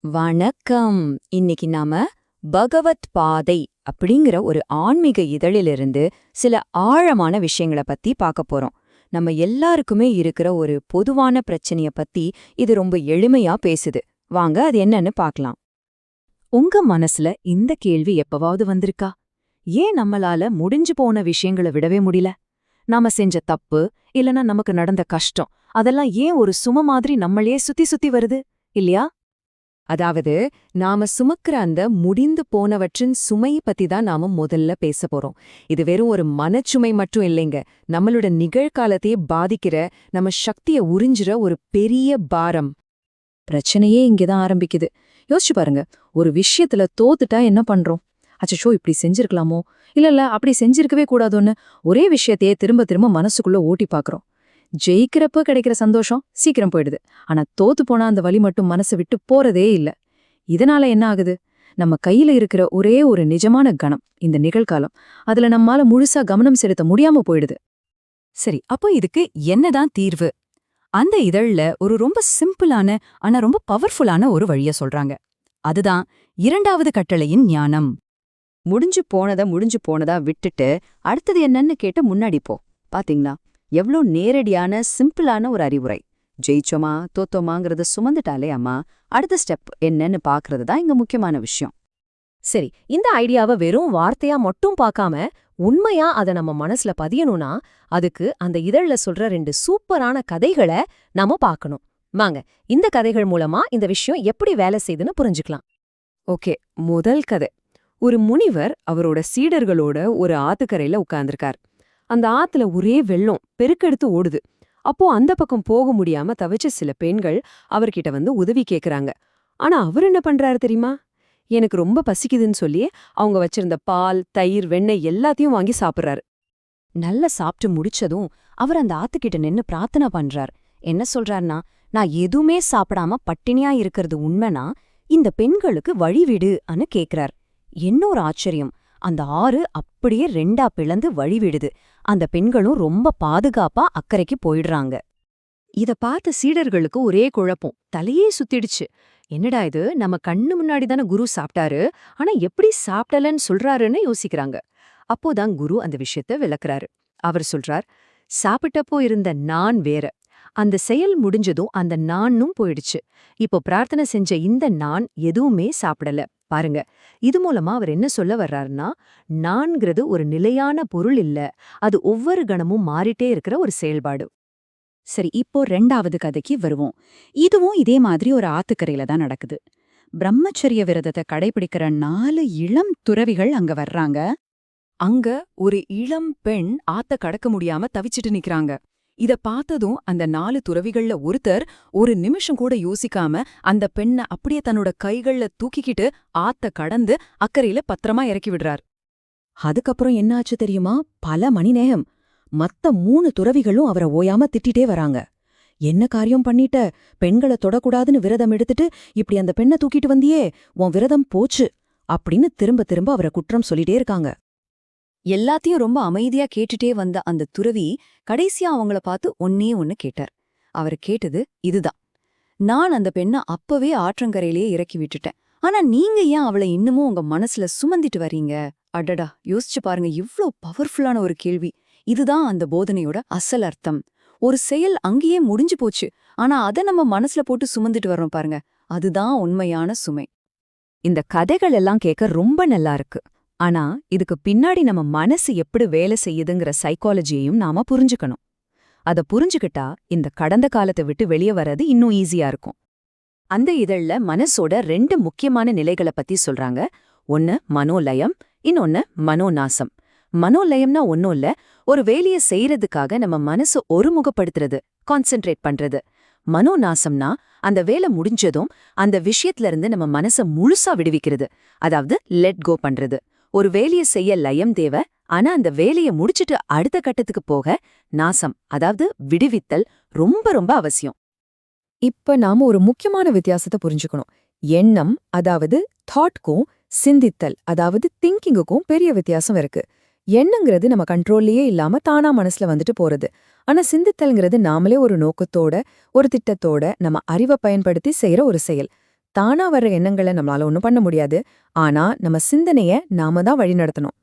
வணக்கம். இன்னைக்கு நாம பகவத் பாதை அப்படிங்கிற ஒரு ஆன்மீக இதழிலிருந்து சில ஆழமான விஷயங்கள பத்தி பார்க்க போறோம். நம்ம எல்லாருக்குமே இருக்கிற ஒரு பொதுவான பிரச்சனைய பத்தி இது ரொம்ப எளிமையா பேசுது. வாங்க அது என்னன்னு பார்க்கலாம். உங்க மனசுல இந்த கேள்வி எப்பவாவது வந்திருக்கா? ஏன் நம்மளால முடிஞ்சு போன விஷயங்களை விடவே முடியல? நாம செஞ்ச தப்பு இல்லனா நமக்கு நடந்த கஷ்டம் அதெல்லாம் ஏன் ஒரு சும மாதிரி நம்மளையே சுத்தி சுத்தி வருது? இல்லையா? அதாவது நாம சுமக்கிற அந்த முடிந்து போனவற்றின் சுமையை பத்தி தான் நாம முதல்ல பேச போறோம். இது வெறும் ஒரு மனச்சுமை மட்டும் இல்லைங்க. நம்மளோட நிகழ்காலத்தையே பாதிக்கிற நம்ம சக்திய உறிஞ்சுற ஒரு பெரிய பாரம். பிரச்சனையே இங்கதான் ஆரம்பிக்குது. யோசிச்சு பாருங்க. ஒரு விஷயத்துல தோத்துட்டா என்ன பண்றோம்? அச்சோ இப்படி செஞ்சிருக்கலாமோ? இல்ல இல்ல அப்படி செஞ்சிருக்கவே கூடாதோன்னு ஒரே விஷயத்தையே திரும்ப திரும்ப மனசுக்குள்ள ஓட்டி பாக்குறோம். ஜெயிக்கிறப்ப கிடைக்கிற சந்தோஷம் சீக்கிரம் போயிடுது. ஆனா தோத்து போனா அந்த வழி மட்டும் மனசு விட்டு போறதே இல்ல. இதனால என்ன ஆகுது? நம்ம கையில இருக்கிற ஒரே ஒரு நிஜமான கணம் இந்த நிகழ்காலம். அதுல நம்மால முழுசா கவனம் செலுத்த முடியாம போயிடுது. சரி அப்போ இதுக்கு என்னதான் தீர்வு? அந்த இதழ்ல ஒரு ரொம்ப சிம்பிளான ஆனா ரொம்ப பவர்ஃபுல்லான ஒரு வழிய சொல்றாங்க. அதுதான் இரண்டாவது கட்டளையின் ஞானம். முடிஞ்சு போனத முடிஞ்சு போனதா விட்டுட்டு அடுத்தது என்னன்னு கேட்ட முன்னாடி போ. பாத்தீங்களா? எவ்ளோ நேரடியான சிம்பிளான ஒரு அறிவுரை. ஜெயிச்சோமா தோத்தோமாங்கிறத சுமந்துட்டாலே அம்மா அடுத்த ஸ்டெப் என்னன்னு பாக்குறது தான் இங்க முக்கியமான விஷயம். சரி இந்த ஐடியாவை வெறும் வார்த்தையா மட்டும் பார்க்காம உண்மையா அத நம்ம மனசுல பதியணும்னா அதுக்கு அந்த இதழ்ல சொல்ற ரெண்டு சூப்பரான கதைகளை நாம பார்க்கணும். வாங்க இந்த கதைகள் மூலமா இந்த விஷயம் எப்படி வேலை செய்யுதுன்னு புரிஞ்சுக்கலாம். ஓகே முதல் கதை. ஒரு முனிவர் அவரோட சீடர்களோட ஒரு ஆத்துக்கரையில உட்கார்ந்திருக்கார். அந்த ஆத்துல ஒரே வெள்ளம் பெருக்கெடுத்து ஓடுது. அப்போ அந்த பக்கம் போக முடியாம தவிச்ச சில பெண்கள் அவர்கிட்ட வந்து உதவி கேக்குறாங்க. ஆனா அவர் என்ன பண்றாரு தெரியுமா? எனக்கு ரொம்ப பசிக்குதுன்னு சொல்லி அவங்க வச்சிருந்த பால் தயிர் வெண்ணெய் எல்லாத்தையும் வாங்கி சாப்பிடுறாரு. நல்லா சாப்பிட்டு முடிச்சதும் அவர் அந்த ஆத்துக்கிட்ட நின்னு பிரார்த்தனை பண்றார். என்ன சொல்றாருன்னா நான் எதுவுமே சாப்பிடாம பட்டினியா இருக்கிறது உண்மைனா இந்த பெண்களுக்கு வழிவிடு அனு கேக்குறார். என்ன ஒரு ஆச்சரியம். அந்த ஆறு அப்படியே ரெண்டா பிளந்து வழிவிடுது அந்த பெண்களும் ரொம்ப பாதுகாப்பா அக்கறைக்கு போயிடுறாங்க. இத பார்த்த சீடர்களுக்கு ஒரே குழப்பம். தலையே சுத்திடுச்சு. என்னடா இது? நம்ம கண்ணு முன்னாடி தானே குரு சாப்பிட்டாரு? ஆனா எப்படி சாப்பிடலன்னு சொல்றாருன்னு யோசிக்கிறாங்க. அப்போதான் குரு அந்த விஷயத்த விளக்குறாரு. அவர் சொல்றார் சாப்பிட்டப்போ இருந்த நான் வேற. அந்த செயல் முடிஞ்சதும் அந்த நானும் போயிடுச்சு. இப்போ பிரார்த்தனை செஞ்ச இந்த நான் எதுவுமே சாப்பிடல. பாருங்க இது மூலமா அவர் என்ன சொல்ல வர்றாருன்னா நான்கிறது ஒரு நிலையான பொருள் இல்ல. அது ஒவ்வொரு கணமும் மாறிட்டே இருக்கிற ஒரு செயல்பாடு. சரி இப்போ ரெண்டாவது கதைக்கு வருவோம். இதுவும் இதே மாதிரி ஒரு ஆத்துக்கரையில தான் நடக்குது. பிரம்மச்சரிய விரதத்தை கடைபிடிக்கிற நாலு இளம் துறவிகள் அங்க வர்றாங்க. அங்க ஒரு இளம் பெண் ஆத்த கடக்க முடியாம தவிச்சிட்டு நிக்கிறாங்க. இத பார்த்ததும் அந்த நாலு துறவிகள்ல ஒருத்தர் ஒரு நிமிஷம் கூட யோசிக்காம அந்த பெண்ண அப்படியே தன்னோட கைகள்ல தூக்கிக்கிட்டு ஆத்த கடந்து அக்கறையில பத்திரமா இறக்கி விடுறார். அதுக்கப்புறம் என்னாச்சு தெரியுமா? பல மணி நேரம் மத்த மூணு துறவிகளும் அவரை ஓயாம திட்டிட்டே வராங்க. என்ன காரியம் பண்ணிட்ட? பெண்களை தொடக்கூடாதுன்னு விரதம் எடுத்துட்டு இப்படி அந்த பெண்ணை தூக்கிட்டு வந்தியே உன் விரதம் போச்சு அப்படின்னு திரும்ப திரும்ப அவரை குற்றம் சொல்லிட்டே இருக்காங்க. எல்லாத்தையும் ரொம்ப அமைதியா கேட்டுட்டே வந்த அந்த துறவி கடைசியா அவங்கள பார்த்து ஒன்னே ஒன்னு கேட்டார். அவர் கேட்டது இதுதான். நான் அந்த பெண்ண அப்பவே ஆற்றங்கரையிலேயே இறக்கி விட்டுட்டேன். ஆனா நீங்க ஏன் அவளை இன்னமும் உங்க மனசுல சுமந்திட்டு வரீங்க அடடா யோசிச்சு பாருங்க இவ்ளோ பவர்ஃபுல்லான ஒரு கேள்வி. இதுதான் அந்த போதனையோட அசல் அர்த்தம். ஒரு செயல் அங்கேயே முடிஞ்சு போச்சு. ஆனா அத நம்ம மனசுல போட்டு சுமந்துட்டு வரோம் பாருங்க. அதுதான் உண்மையான சுமை. இந்த கதைகள் எல்லாம் கேட்க ரொம்ப நல்லா இருக்கு. ஆனா இதுக்கு பின்னாடி நம்ம மனசு எப்படி வேலை செய்யுதுங்கிற சைக்காலஜியையும் நாம புரிஞ்சுக்கணும். அத புரிஞ்சுக்கிட்டா இந்த கடந்த காலத்தை விட்டு வெளியே வர்றது இன்னும் ஈஸியா இருக்கும். அந்த இதழ்ல மனசோட ரெண்டு முக்கியமான நிலைகளை பத்தி சொல்றாங்க. ஒன்னு மனோலயம் இன்னொன்னு மனோநாசம். மனோலயம்னா ஒன்னும் இல்ல ஒரு வேலையை செய்யறதுக்காக நம்ம மனசு ஒருமுகப்படுத்துறது கான்சென்ட்ரேட் பண்றது. மனோநாசம்னா அந்த வேலை முடிஞ்சதும் அந்த விஷயத்துல இருந்து நம்ம மனச முழுசா விடுவிக்கிறது. அதாவது லெட் கோ பண்றது. ஒரு வேலைய செய்ய லயம் தேவை ஆனா அந்த வேலைய முடிச்சிட்டு அடுத்த கட்டத்துக்கு போக நாசம் அதாவது விடுவித்தல் ரொம்ப ரொம்ப அவசியம். இப்ப நாம ஒரு முக்கியமான வித்தியாசத்தை புரிஞ்சுக்கணும். எண்ணம் அதாவது தாட்க்கும் சிந்தித்தல் அதாவது திங்கிங்குக்கும் பெரிய வித்தியாசம் இருக்கு. எண்ணங்கிறது நம்ம கண்ட்ரோல்லையே இல்லாம தானா மனசுல வந்துட்டு போறது. ஆனா சிந்தித்தல்ங்கிறது நாமளே ஒரு நோக்கத்தோட ஒரு திட்டத்தோட நம்ம அறிவை பயன்படுத்தி செய்யற ஒரு செயல். தானா வர்ற எண்ணங்களை நம்மளால ஒண்ணும் பண்ண முடியாது. ஆனா நம்ம சிந்தனைய நாம தான் வழிநடத்தணும்.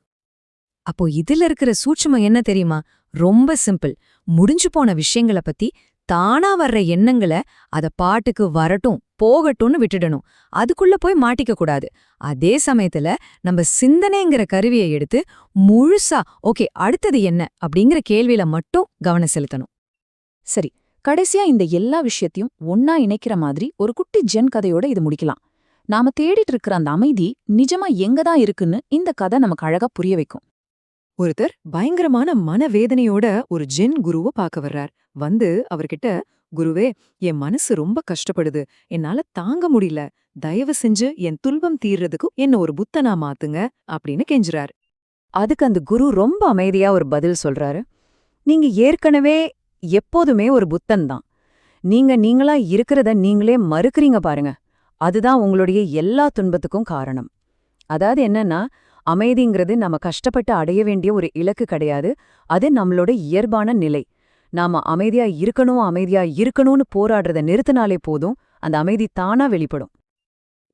அப்போ இதுல இருக்கிற சூட்சுமம் என்ன தெரியுமா? ரொம்ப சிம்பிள். முடிஞ்சு போன விஷயங்கள பத்தி தானா வர்ற எண்ணங்களை அத பாட்டுக்கு வரட்டும் போகட்டும்னு விட்டுடணும். அதுக்குள்ள போய் மாட்டிக்க கூடாது. அதே சமயத்துல நம்ம சிந்தனைங்கிற கருவியை எடுத்து முழுசா ஓகே அடுத்தது என்ன? அப்படிங்கிற கேள்வியில மட்டும் கவனம் செலுத்தணும். சரி கடைசியா இந்த எல்லா விஷயத்தையும் ஒன்னா இணைக்கிற மாதிரி ஒரு குட்டி ஜென் கதையோட இது முடிக்கலாம். நாம தேடிட்டு இருக்கிற அந்த அமைதி நிஜமா எங்க தான் இருக்குன்னு இந்த கதை நமக்கு அழகா புரிய வைக்கும். ஒருத்தர் பயங்கரமான மனவேதனையோட ஒரு ஜென் குருவ பார்க்க வர்றார். வந்து அவர்கிட்ட குருவே என் மனசு ரொம்ப கஷ்டப்படுது. என்னால தாங்க முடியல. தயவு செஞ்சு என் துல்பம் தீர்றதுக்கு என்ன ஒரு புத்தனா மாத்துங்க அப்படின்னு கெஞ்சுறார். அதுக்கு அந்த குரு ரொம்ப அமைதியா ஒரு பதில் சொல்றாரு. நீங்க ஏற்கனவே எப்போதுமே ஒரு புத்தன் தான். நீங்க நீங்களா இருக்கிறத நீங்களே மறுக்கறீங்க பாருங்க. அதுதான் உங்களுடைய எல்லா துன்பத்துக்கும் காரணம். அதாவது என்னன்னா அமைதிங்கிறது நம்ம கஷ்டப்பட்டு அடைய வேண்டிய ஒரு இலக்கு கிடையாது. அது நம்மளோட இயல்பான நிலை. நாம அமைதியா இருக்கணும் அமைதியா இருக்கணும்னு போராடுறத நிறுத்தினாலே போதும் அந்த அமைதி தானா வெளிப்படும்.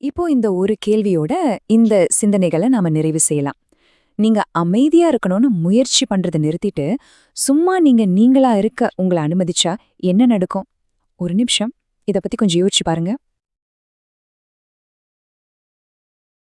இப்போ இந்த ஒரு கேள்வியோட இந்த சிந்தனைகளை நாம நிறைவு செய்யலாம். நீங்க அமைதியா இருக்கணும்னு முயற்சி பண்றதை நிறுத்திட்டு சும்மா நீங்க நீங்களா இருக்க உங்களை அனுமதிச்சா என்ன நடக்கும்? ஒரு நிமிஷம். இத பத்தி கொஞ்சம் யோசிச்சு பாருங்க.